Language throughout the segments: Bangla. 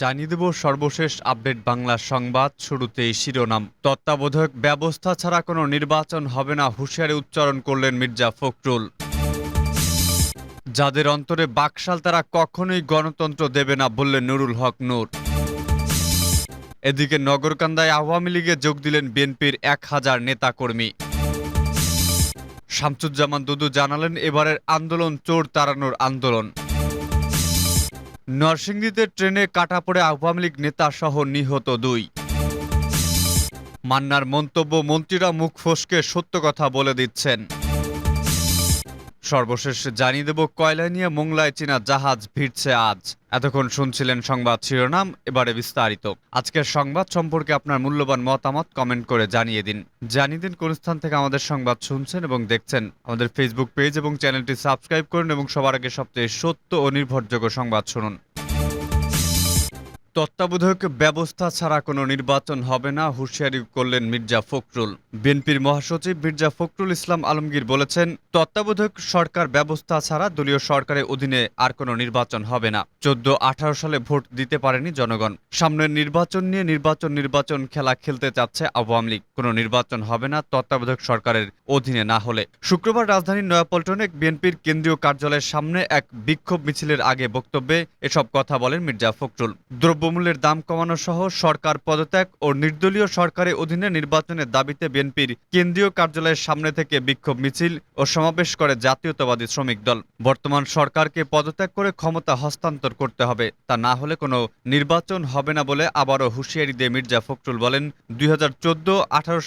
জানিয়ে দেব সর্বশেষ আপডেট বাংলা সংবাদ শুরুতেই শিরোনাম। তত্ত্বাবধায়ক ব্যবস্থা ছাড়া কোনো নির্বাচন হবে না, হুঁশিয়ারি উচ্চারণ করলেন মির্জা ফখরুল। যাদের অন্তরে বাকশাল তারা কখনোই গণতন্ত্র দেবে না বললেন নুরুল হক নূর। এদিকে নগরকান্দায় আওয়ামী লীগে যোগ দিলেন বিএনপির এক হাজার নেতাকর্মী। শামসুজ্জামান দুদু জানালেন, এবারের আন্দোলন চোর তাড়ানোর আন্দোলন। নরসিংদীতে ট্রেনে কাটা পড়ে আওয়ামী লীগ নেতা সহ নিহত দুই। মান্নার মন্তব্য, মন্ত্রীরা মুখ ফসকে সত্য কথা বলে দিচ্ছেন। সর্বশেষ জানিয়ে দেব কয়লা নিয়ে মোংলায় চীনা জাহাজ ভিড়ছে আজ। এতক্ষণ শুনছিলেন সংবাদ শিরোনাম, এবারে বিস্তারিত। আজকের সংবাদ সম্পর্কে আপনার মূল্যবান মতামত কমেন্ট করে জানিয়ে দিন। জানিয়ে দিন কোন স্থান থেকে আমাদের সংবাদ শুনছেন এবং দেখছেন। আমাদের ফেসবুক পেজ এবং চ্যানেলটি সাবস্ক্রাইব করুন এবং সবার আগে সবচেয়ে সত্য ও নির্ভরযোগ্য সংবাদ শুনুন। তত্ত্বাবধায়ক ব্যবস্থা ছাড়া কোনো নির্বাচন হবে না, হুঁশিয়ারি করলেন মির্জা ফখরুল। বিএনপির মহাসচিব মির্জা ফখরুল ইসলাম আলমগীর বলেছেন, তত্ত্বাবধায়ক সরকার ব্যবস্থা ছাড়া দলীয় সরকারের অধীনে আর কোনো নির্বাচন হবে না। চোদ্দ আঠারো সালে ভোট দিতে পারেনি জনগণ। সামনের নির্বাচন নিয়ে নির্বাচন নির্বাচন খেলা খেলতে চাচ্ছে আওয়ামী লীগ। কোনো নির্বাচন হবে না তত্ত্বাবধায়ক সরকারের অধীনে না হলে। শুক্রবার রাজধানীর নয়াপল্টনে বিএনপির কেন্দ্রীয় কার্যালয়ের সামনে এক বিক্ষোভ মিছিলের আগে বক্তব্যে এসব কথা বলেন মির্জা ফখরুল। দ্রব্যমূল্যের দাম কমানো সহ সরকার পদত্যাগ ও নির্দলীয় সরকারের অধীনে নির্বাচনের দাবিতে বিএনপির কেন্দ্রীয় কার্যালয়ের সামনে থেকে বিক্ষোভ মিছিল ও সমাবেশ করে জাতীয়তাবাদী শ্রমিক দল। বর্তমান সরকারকে পদত্যাগ করে ক্ষমতা হস্তান্তর করতে হবে। তা না হলে কোনো নির্বাচন হবে না বলে আবারও হুঁশিয়ারি দিয়ে মির্জা ফখরুল বলেন। দুই হাজার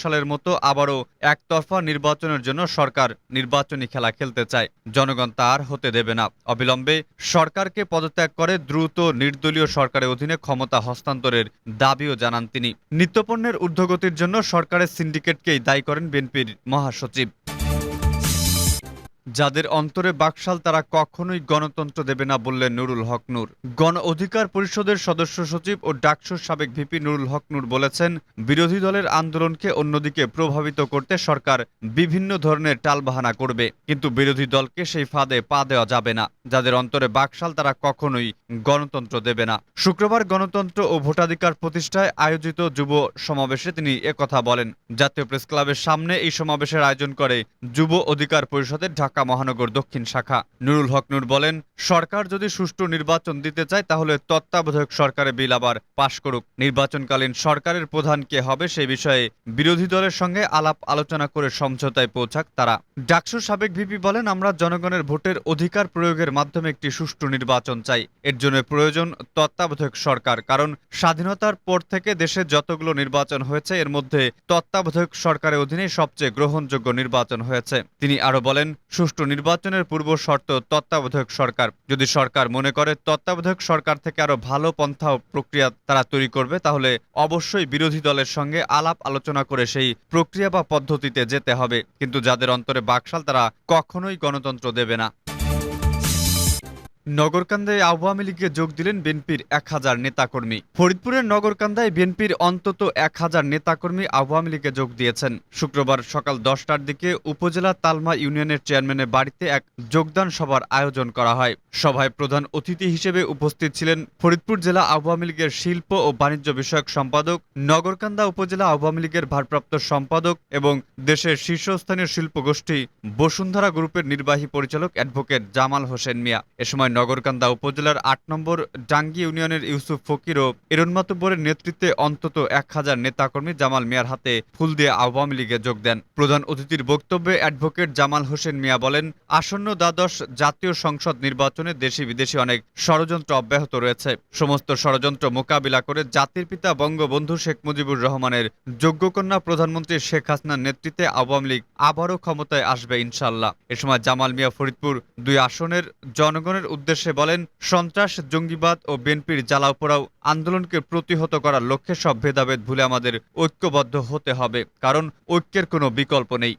সালের মতো আবারও একতরফা নির্বাচনের জন্য সরকার নির্বাচনী খেলা খেলতে চায়। জনগণ তা আর হতে দেবে না। অবিলম্বে সরকারকে পদত্যাগ করে দ্রুত নির্দলীয় সরকারের অধীনে ক্ষমতা হস্তান্তরের দাবিও জানান তিনি। নিত্যপণ্যের ঊর্ধ্বগতির জন্য সরকারের সিন্ডিকেটকেই দায়ী করেন বিএনপির মহাসচিব। যাদের অন্তরে বাকশাল তারা কখনোই গণতন্ত্র দেবে না বললেন নুরুল হক নূর। গণ অধিকার পরিষদের সদস্য সচিব ও ডাকসুর সাবেক ভিপি নুরুল হক নূর বলেছেন, বিরোধী দলের আন্দোলনকে অন্যদিকে প্রভাবিত করতে সরকার বিভিন্ন ধরনের টালবাহানা করবে। কিন্তু বিরোধী দলকে সেই ফাঁদে পা দেওয়া যাবে না। যাদের অন্তরে বাকশাল তারা কখনোই গণতন্ত্র দেবে না। শুক্রবার গণতন্ত্র ও ভোটাধিকার প্রতিষ্ঠায় আয়োজিত যুব সমাবেশে তিনি একথা বলেন। জাতীয় প্রেস ক্লাবের সামনে এই সমাবেশের আয়োজন করে যুব অধিকার পরিষদের ঢাকা মহানগর দক্ষিণ শাখা নুরুল হক নূর বলেন, সরকার যদি সুষ্ঠু নির্বাচন দিতে চায়, তাহলে তত্ত্বাবধায়ক সরকারের বিল আবার পাশ করুক। নির্বাচনকালীন সরকারের প্রধান কে হবে সেই বিষয়ে বিরোধী দলের সঙ্গে আলাপ আলোচনা করে সমঝোতায় পৌঁছাক তারা। ডাকসুর সাবেক ভিপি বলেন, আমরা জনগণের ভোটের অধিকার প্রয়োগের মাধ্যমে একটি সুষ্ঠু নির্বাচন চাই। এর জন্য প্রয়োজন তত্ত্বাবধায়ক সরকার, কারণ স্বাধীনতার পর থেকে দেশে যতগুলো নির্বাচন হয়েছে, এর মধ্যে তত্ত্বাবধায়ক সরকারের অধীনে সবচেয়ে গ্রহণযোগ্য নির্বাচন হয়েছে। তিনি আরও বলেন সুষ্ঠু নির্বাচনের পূর্ব শর্ত তত্ত্বাবধায়ক সরকার। যদি সরকার মনে করে তত্ত্বাবধায়ক সরকার থেকে আরও ভালো পন্থা প্রক্রিয়া তারা তৈরি করবে, তাহলে অবশ্যই বিরোধী দলের সঙ্গে আলাপ আলোচনা করে সেই প্রক্রিয়া বা পদ্ধতিতে যেতে হবে। কিন্তু যাদের অন্তরে বাকশাল তারা কখনোই গণতন্ত্র দেবে না। নগরকান্দায় আওয়ামী লীগে যোগ দিলেন বিএনপির এক হাজার নেতাকর্মী। ফরিদপুরের নগরকান্দায় বিএনপির অন্তত এক হাজার নেতাকর্মী আওয়ামী লীগে যোগ দিয়েছেন। শুক্রবার সকাল দশটার দিকে উপজেলা তালমা ইউনিয়নের চেয়ারম্যানের বাড়িতে এক যোগদান সভার আয়োজন করা হয়। সভায় প্রধান অতিথি হিসেবে উপস্থিত ছিলেন ফরিদপুর জেলা আওয়ামী লীগের শিল্প ও বাণিজ্য বিষয়ক সম্পাদক, নগরকান্দা উপজেলা আওয়ামী লীগের ভারপ্রাপ্ত সম্পাদক এবং দেশের শীর্ষস্থানীয় শিল্প গোষ্ঠী বসুন্ধরা গ্রুপের নির্বাহী পরিচালক অ্যাডভোকেট জামাল হোসেন মিয়া। এ সময় নগরকান্দা উপজেলার আট নম্বর ডাঙ্গি ইউনিয়নের ইউসুফ ফকির ও এরন নেতৃত্বে অন্তত এক হাজার নেতাকর্মী জামাল মিয়ার হাতে ফুল দিয়ে আওয়ামী লীগে যোগ দেন। প্রধান অতিথির বক্তব্যে অ্যাডভোকেট জামাল হোসেন মিয়া বলেন, আসন্ন দ্বাদশ জাতীয় সংসদ নির্বাচনে দেশি বিদেশি অনেক ষড়যন্ত্র অব্যাহত রয়েছে। সমস্ত ষড়যন্ত্র মোকাবিলা করে জাতির পিতা বঙ্গবন্ধু শেখ মুজিবুর রহমানের যোগ্যকন্যা প্রধানমন্ত্রী শেখ হাসিনার নেতৃত্বে আওয়ামী লীগ আবারও ক্ষমতায় আসবে ইনশাল্লাহ এ সময় জামাল মিয়া ফরিদপুর দুই আসনের জনগণের উদ্দেশ্যে বলেন, সন্ত্রাস, জঙ্গিবাদ ও বিএনপির জ্বালাও আন্দোলনকে প্রতিহত করার লক্ষ্যে সব ভেদাভেদ ভুলে আমাদের ঐক্যবদ্ধ হতে হবে, কারণ ঐক্যের কোনো বিকল্প নেই।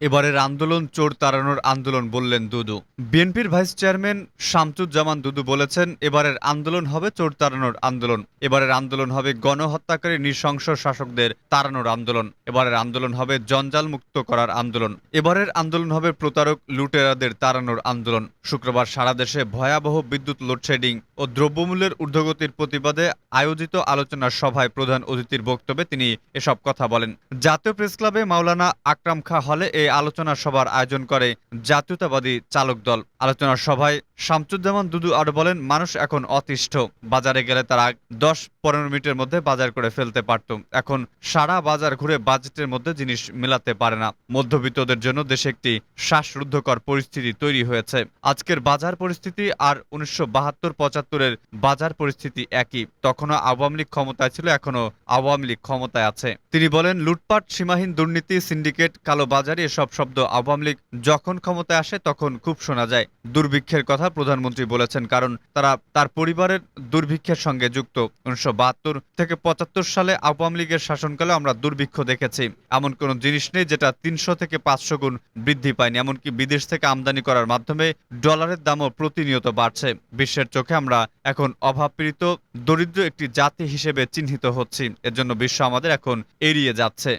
এবারের আন্দোলন, চোর তাড়ানোর আন্দোলন বললেন দুদু। বিএনপির ভাইস চেয়ারম্যান শামসুজ্জামান দুদু বলেছেন, এবারের আন্দোলন হবে চোর তাড়ানোর আন্দোলন। এবারের আন্দোলন হবে গণহত্যাকারী নৃশংস শাসকদের তাড়ানোর আন্দোলন। এবারের আন্দোলন হবে জঞ্জাল মুক্ত করার আন্দোলন। এবারের আন্দোলন হবে প্রতারক লুটেরাদের তাড়ানোর আন্দোলন। শুক্রবার সারা দেশে ভয়াবহ বিদ্যুৎ লোডশেডিং ও দ্রব্যমূল্যের ঊর্ধ্বগতির প্রতিবাদে আয়োজিত আলোচনা সভায় প্রধান অতিথির বক্তব্যে তিনি এসব কথা বলেন। জাতীয় প্রেস ক্লাবে মাওলানা আকরাম খা হলে এই আলোচনা সভার আয়োজন করে জাতীয়তাবাদী চালক দল। আলোচনা সভায় শামসুজ্জামান দুদু আরও বলেন, মানুষ এখন অতিষ্ঠ। বাজারে গেলে তারা দশ পনেরো মিনিটের মধ্যে বাজার করে ফেলতে পারত। এখন সারা বাজার ঘুরে বাজেটের মধ্যে জিনিস মেলাতে পারে না। মধ্যবিত্তদের জন্য দেশে একটি শ্বাসরুদ্ধকর পরিস্থিতি তৈরি হয়েছে। আজকের বাজার পরিস্থিতি আর উনিশশো বাহাত্তর পঁচাত্তরের বাজার পরিস্থিতি একই। তখনও আওয়ামী লীগ ক্ষমতায় ছিল, এখনও আওয়ামী লীগ ক্ষমতায় আছে। তিনি বলেন, লুটপাট, সীমাহীন দুর্নীতি, সিন্ডিকেট, কালো বাজারে, এসব শব্দ আওয়ামী লীগ যখন ক্ষমতায় আসে, তখন খুব শোনা যায়। দুর্ভিক্ষের কথা প্রধানমন্ত্রী বলেছেন, কারণ তারা তার পরিবারের দুর্ভিক্ষের সঙ্গে যুক্ত। উনিশশো বাহাত্তর থেকে পঁচাত্তর সালে আওয়ামী লীগের শাসনকালে আমরা দুর্ভিক্ষ দেখেছি। এমন কোনো জিনিস নেই যেটা তিনশো থেকে পাঁচশো গুণ বৃদ্ধি পায়নি। এমনকি বিদেশ থেকে আমদানি করার মাধ্যমে ডলারের দামও প্রতিনিয়ত বাড়ছে। বিশ্বের চোখে আমরা এখন অভাবপীড়িত, দরিদ্র একটি জাতি হিসেবে চিহ্নিত হচ্ছি। এর জন্য বিশ্ব আমাদের এখন এড়িয়ে যাচ্ছে।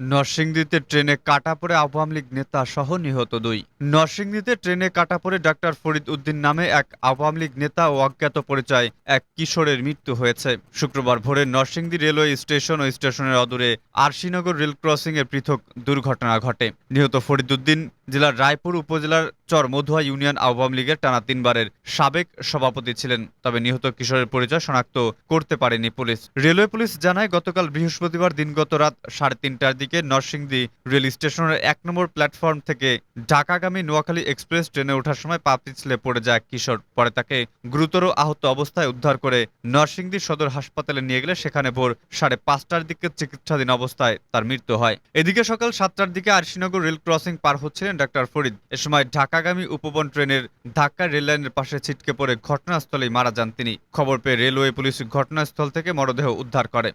নরসিংদীতে ট্রেনে কাটা পড়ে আওয়ামী লীগ নেতা সহ নিহত দুই। নরসিংদীতে ট্রেনে কাটা পড়ে ডাক্তার ফরিদ উদ্দিন নামে এক আওয়ামী লীগ নেতা ও অজ্ঞাত পরিচয়, এক কিশোরের মৃত্যু হয়েছে। শুক্রবার ভোরে নরসিংদী রেলওয়ে স্টেশন ও স্টেশনের অদূরে আরশিনগর রেল ক্রসিং এ পৃথক দুর্ঘটনা ঘটে। নিহত ফরিদ উদ্দিন জেলার রায়পুর উপজেলার চর মধুয়া ইউনিয়ন আওয়ামী লীগের টানা তিনবারের সাবেক সভাপতি ছিলেন, তবে নিহত কিশোরের পরিচয় শনাক্ত করতে পারেনি পুলিশ। রেলওয়ে পুলিশ জানায়, গতকাল বৃহস্পতিবার দিনগত রাত সাড়ে তিনটার দিকে নরসিংদী রেল স্টেশনের এক নম্বর প্ল্যাটফর্ম থেকে ঢাকাগামী নোয়াখালী এক্সপ্রেস ট্রেনে ওঠার সময় পা পিছলে পড়ে যায় কিশোর। পরে তাকে গুরুতর আহত অবস্থায় উদ্ধার করে নরসিংদী সদর হাসপাতালে নিয়ে গেলে সেখানে ভোর সাড়ে পাঁচটার দিকে চিকিৎসাধীন অবস্থায় তার মৃত্যু হয়। এদিকে সকাল সাতটার দিকে আরশিনগর রেল ক্রসিং পার হচ্ছিলেন ডাক্তার ফরিদ। এ সময় ঢাকাগামী উপবন ট্রেনের ধাক্কা রেললাইনের পাশে ছিটকে পড়ে ঘটনাস্থলেই মারা যান তিনি। খবর পেয়ে রেলওয়ে পুলিশ ঘটনাস্থল থেকে মরদেহ উদ্ধার করে।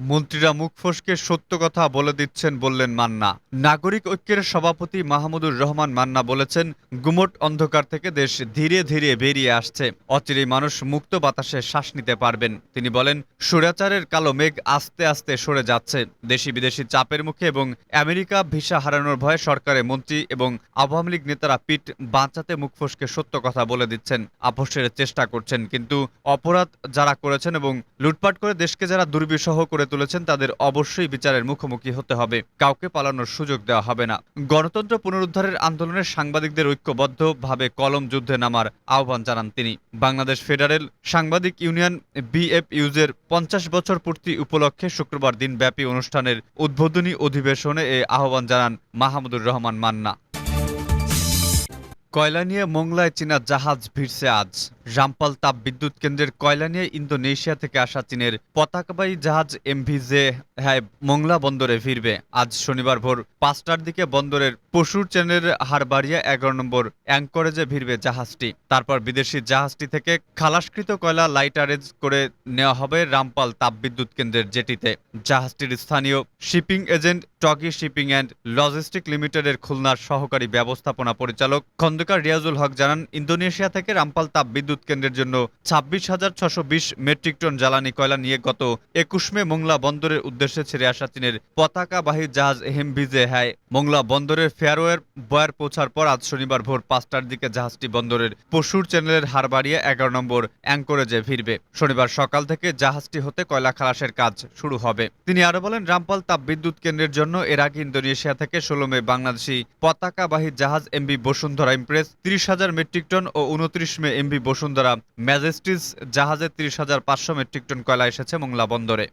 মন্ত্রীরা মুখ ফসকে সত্য কথা বলে দিচ্ছেন বললেন মান্না। নাগরিক ঐক্যের সভাপতি মাহমুদুর রহমান মান্না বলেছেন, গুমট অন্ধকার থেকে দেশ ধীরে ধীরে বেরিয়ে আসছে। অচিরেই মানুষ মুক্ত বাতাসে শ্বাস নিতে পারবেন। তিনি বলেন, সুরাচারের কালো মেঘ আস্তে আস্তে সরে যাচ্ছে। দেশি বিদেশি চাপের মুখে এবং আমেরিকা ভিসা হারানোর ভয়ে সরকারের মন্ত্রী এবং আওয়ামী লীগ নেতারা পিঠ বাঁচাতে মুখ ফসকে সত্য কথা বলে দিচ্ছেন। আপোষের চেষ্টা করছেন, কিন্তু অপরাধ যারা করেছেন এবং লুটপাট করে দেশকে যারা দুর্বিষহ করে তুলেছেন, তাদের অবশ্যই বিচারের মুখোমুখি হতে হবে। কাউকে পালানোর সুযোগ দেওয়া হবে না। গণতন্ত্র পুনরুদ্ধারের আন্দোলনে সাংবাদিকদের ঐক্যবদ্ধভাবে কলম যুদ্ধে নামার আহ্বান জানান তিনি। বাংলাদেশ ফেডারেল সাংবাদিক ইউনিয়ন বিএফইউজের পঞ্চাশ বছর পূর্তি উপলক্ষে শুক্রবার দিনব্যাপী অনুষ্ঠানের উদ্বোধনী অধিবেশনে এ আহ্বান জানান মাহমুদুর রহমান মান্না। কয়লা নিয়ে মোংলায় চীনা জাহাজ ভিড়ছে আজ। রামপাল তাপ বিদ্যুৎ কেন্দ্রের কয়লা নিয়ে ইন্দোনেশিয়া থেকে আসা চীনের পতাকাবাহী জাহাজ এমভিজে হ্যাঁ মোংলা বন্দরে ফিরবে। আজ শনিবার ভোর পাঁচটার দিকে বন্দরের পশুর চ্যানেলের হারবাড়িয়া এগারো নম্বর অ্যাঙ্করেজে ভিড়বে জাহাজটি। তারপর বিদেশি জাহাজটি থেকে খালাসকৃত কয়লা লাইটারেজ করে নেওয়া হবে রামপাল তাপ বিদ্যুৎ কেন্দ্রের জেটিতে। জাহাজটির স্থানীয় শিপিং এজেন্ট টকি শিপিং অ্যান্ড লজিস্টিক লিমিটেডের খুলনার সহকারী ব্যবস্থাপনা পরিচালক খন্দকার রিয়াজুল হক জানান, ইন্দোনেশিয়া থেকে রামপাল তাপবিদ্যুৎ কেন্দ্রের জন্য ছাব্বিশ হাজার ছশো বিশ মেট্রিক টন জ্বালানি কয়লা নিয়ে গত একুশ মে মোংলা বন্দরের উদ্দেশ্যে ছেড়ে আসা চীনের পতাকাবাহী জাহাজ হেমভিজে হ্যায় মোংলা বন্দরের ফেয়ারওয়ের বয়ার পৌঁছার পর আজ শনিবার ভোর পাঁচটার দিকে জাহাজটি বন্দরের পশুর চ্যানেলের হারবাড়িয়া এগারো নম্বর অ্যাঙ্করেজে ভিড়বে। শনিবার সকাল থেকে জাহাজটি হতে কয়লা খালাসের কাজ শুরু হবে। তিনি আরও বলেন, রামপাল তাপ বিদ্যুৎ কেন্দ্রের জন্য এর আগে ইন্দোনেশিয়া থেকে ষোলো মে বাংলাদেশি পতাকাবাহী জাহাজ এমবি বসুন্ধরা ইমপ্রেস তিরিশ হাজার মেট্রিক টন ও উনত্রিশ মে এমভি বসুন্ধরা। ম্যাজেস্টিস জাহাজে তিরিশ হাজার পাঁচশো মেট্রিক টন কয়লা এসেছে মোংলা বন্দরে।